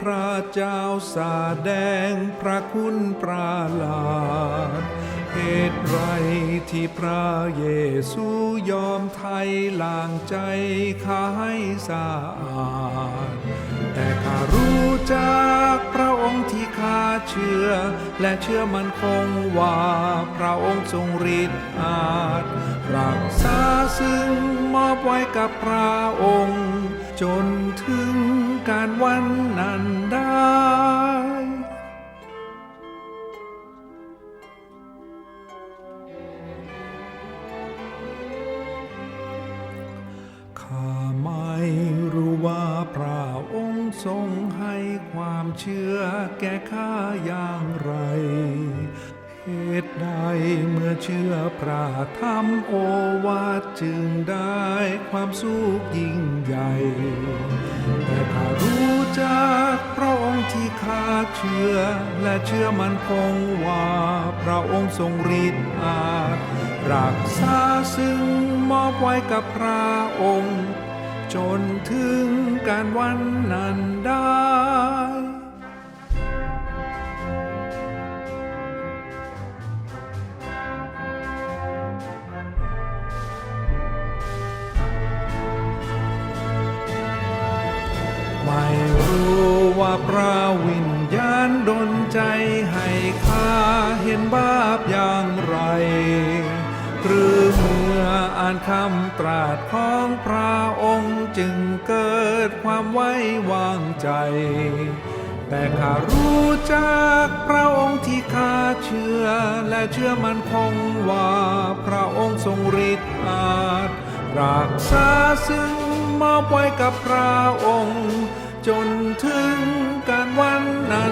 พระเจ้าสาแดงพระคุณปราลาดเหตุไรที่พระเยซูยอมไทยล้างใจข้าให้สะอาด แต่ข้ารู้จากพระองค์ที่ข้าเชื่อ และเชื่อมันคงว่าพระองค์ทรงฤทธิ์อาจรักษาซึ่งมอบไว้กับพระองค์จนถึงการวันนั้นได้ ข้าไม่รู้ว่าพระองค์ทรงให้ความเชื่อแก่ข้าอย่างไร ตุใดเมื่อเชื่อพระธรรมโอวาทจึงได้ความสุขยิ่งใหญ่ แต่ข้ารู้จากพระองค์ที่ข้าเชื่อ และเชื่อมันคงว่าพระองค์ทรงฤทธิ์อาจรักษาซึ่งมอบไว้กับพระองค์ จนถึงการวันนั้นได้ รู้ว่าพระวิญญาณดลใจให้ข้าเห็นบาปอย่างไร หรือเมื่ออ่านคำตรัสของพระองค์จึงเกิดความไว้วางใจ แต่ข้ารู้จากพระองค์ที่ข้าเชื่อ และเชื่อมันคงว่าพระองค์ทรงฤทธิ์อาจรักษาซึ่งมอบไว้กับพระองค์ จนถึงการวันนั้น